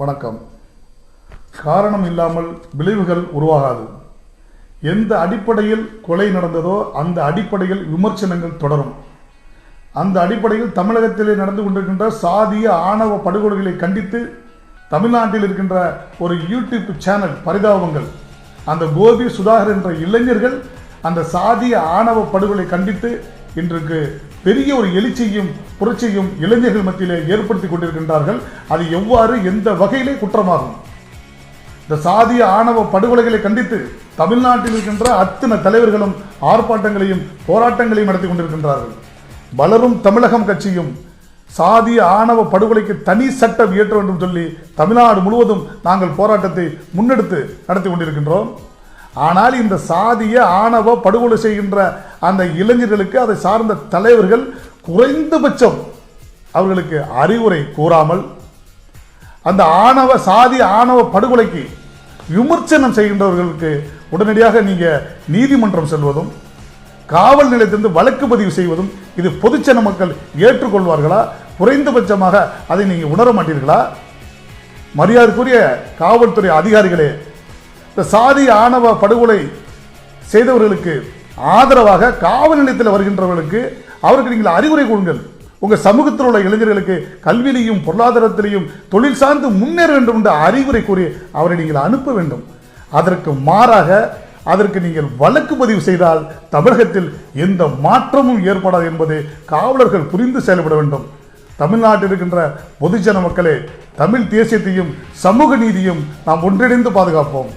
வணக்கம். காரணம் இல்லாமல் விளைவுகள் உருவாகாது. எந்த அடிப்படையில் கொலை நடந்ததோ அந்த அடிப்படையில் விமர்சனங்கள் தொடரும். அந்த அடிப்படையில் தமிழகத்திலே நடந்து கொண்டிருக்கின்ற சாதிய ஆணவ படுகொலைகளை கண்டித்து தமிழ்நாட்டில் இருக்கின்ற ஒரு யூடியூப் சேனல் பரிதாபங்கள். அந்த கோபி சுதாகர் என்ற இளைஞர்கள் அந்த சாதிய ஆணவ படுகொலை கண்டித்து இன்றைக்கு பெரிய ஒரு எழுச்சியும் புரட்சியும் இளைஞர்கள் மத்தியிலே ஏற்படுத்தி கொண்டிருக்கின்றார்கள். அது எவ்வாறு எந்த வகையிலே குற்றமாகும்? இந்த சாதிய ஆணவ படுகொலைகளை கண்டித்து தமிழ்நாட்டில் இருக்கின்ற அத்தனை தலைவர்களும் ஆர்ப்பாட்டங்களையும் போராட்டங்களையும் நடத்தி கொண்டிருக்கின்றார்கள். வளரும் தமிழகம் கட்சியும் சாதிய ஆணவ படுகொலைக்கு தனி சட்டம் இயற்ற வேண்டும் சொல்லி தமிழ்நாடு முழுவதும் நாங்கள் போராட்டத்தை முன்னெடுத்து நடத்தி கொண்டிருக்கின்றோம். ஆனால் இந்த சாதிய ஆணவ படுகொலை செய்கின்ற அந்த இளைஞர்களுக்கு அதை சார்ந்த தலைவர்கள் குறைந்தபட்சம் அவர்களுக்கு அறிவுரை கூறாமல் அந்த ஆணவ சாதி ஆணவ படுகொலைக்கு விமர்சனம் செய்கின்றவர்களுக்கு உடனடியாக நீங்கள் நீதிமன்றம் செல்வதும் காவல் நிலையத்திலிருந்து வழக்கு பதிவு செய்வதும் இது பொதுச்சன மக்கள் ஏற்றுக்கொள்வார்களா? குறைந்தபட்சமாக அதை நீங்கள் உணர மாட்டீர்களா? மரியாதைக்குரிய காவல்துறை அதிகாரிகளே இந்த சாதி ஆணவ படுகொலை செய்தவர்களுக்கு ஆதரவாக காவல் நிலையத்தில் வருகின்றவர்களுக்கு அவருக்கு நீங்கள் அறிவுரை கொடுங்கள் உங்கள் சமூகத்தில் உள்ள இளைஞர்களுக்கு கல்வியிலையும் பொருளாதாரத்திலையும் தொழில் சார்ந்து முன்னேற வேண்டும் என்ற அறிவுரை கூறி அவரை நீங்கள் அனுப்ப வேண்டும். அதற்கு மாறாக அதற்கு நீங்கள் வழக்கு பதிவு செய்தால் தமிழகத்தில் எந்த மாற்றமும் ஏற்படாது என்பதை காவலர்கள் புரிந்து செயல்பட வேண்டும். தமிழ்நாட்டில் இருக்கின்ற பொதுஜன மக்களே தமிழ் தேசியத்தையும் சமூக நீதியும் நாம் ஒன்றிணைந்து பாதுகாப்போம்.